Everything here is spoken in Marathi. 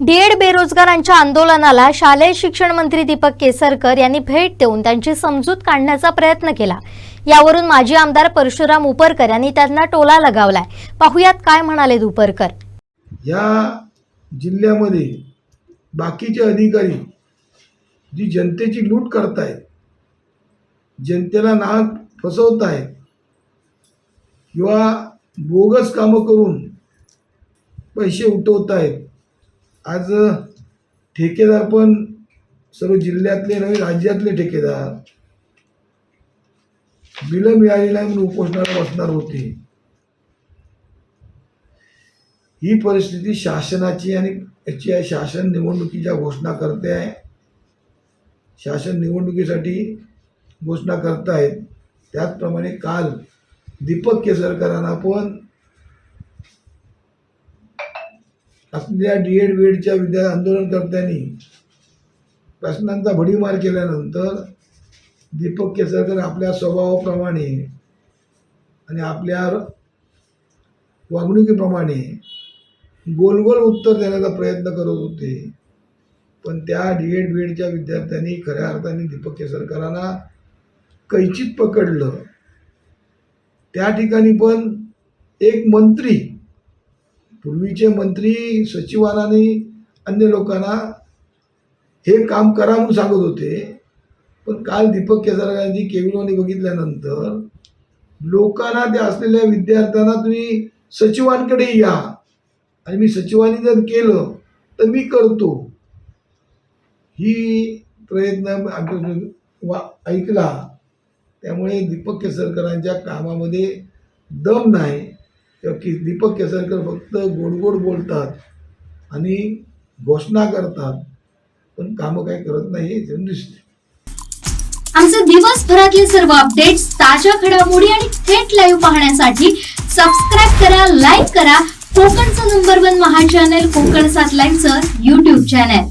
डीएड बेरोजगारांच्या आंदोलनाला शालेय शिक्षण मंत्री दीपक केसरकर यांनी भेट देऊन त्यांची समजूत काढण्याचा प्रयत्न केला. यावरून माजी आमदार परशुराम उपरकर यांनी त्यांना टोला लगावलाय. पाहुयात काय म्हणाले दुपरकर? या जिल्ह्यामध्ये बाकीचे अधिकारी जी जनतेची लूट करतायत जनतेला नाक फसवत आहेत किंवा बोगस कामं करून पैसे उठवत आहेत आज ठेकेदार पण सर्व जिल्ह्यातले नव्हे राज्यातले ठेकेदार. बिलं मिळाली नाही म्हणून उपोषणाला बसणार होते. ही परिस्थिती शासनाची आणि याची आहे शासन निवडणुकीच्या घोषणा करते आहे. शासन निवडणुकीसाठी घोषणा करत आहेत त्याचप्रमाणे काल दीपक केसरकरांना पण असलेल्या डी एड बी एडच्या विद्या आंदोलनकर्त्यांनी प्रश्नांचा भडीमार केल्यानंतर दीपक केसरकर आपल्या स्वभावाप्रमाणे आणि आपल्या वागणुकीप्रमाणे गोल गोल उत्तर देण्याचा प्रयत्न करत होते. पण त्या डी एड बी एडच्या विद्यार्थ्यांनी खऱ्या अर्थाने दीपक केसरकरांना कैचित पकडलं. त्या ठिकाणी पण एक मंत्री पूर्वीचे मंत्री सचिवांनी अन्य लोकांना हे काम करा म्हणून सांगत होते. पण काल दीपक केसरकरांची केविलोनी बघितल्यानंतर लोकांना त्या असलेल्या विद्यार्थ्यांना तुम्ही सचिवांकडे या. आणि मी सचिवांनी जर केलं तर मी करतो. ही प्रयत्न वा ऐकला. त्यामुळे दीपक केसरकरांच्या कामामध्ये दम नाही. किंवा की दीपक केसरकर फक्त गोड गोड बोलतात आणि घोषणा करतात पण कामं काही करत नाही हे दिसते आमचे दिवसभरातले सर्व अपडेट्स ताज्या घडामोडी आणि थेट लाईव्ह पाहण्यासाठी सबस्क्राईब करा लाईक करा. कोकणचं नंबर वन महा चॅनल कोकण सात लाईनचं युट्यूब चॅनल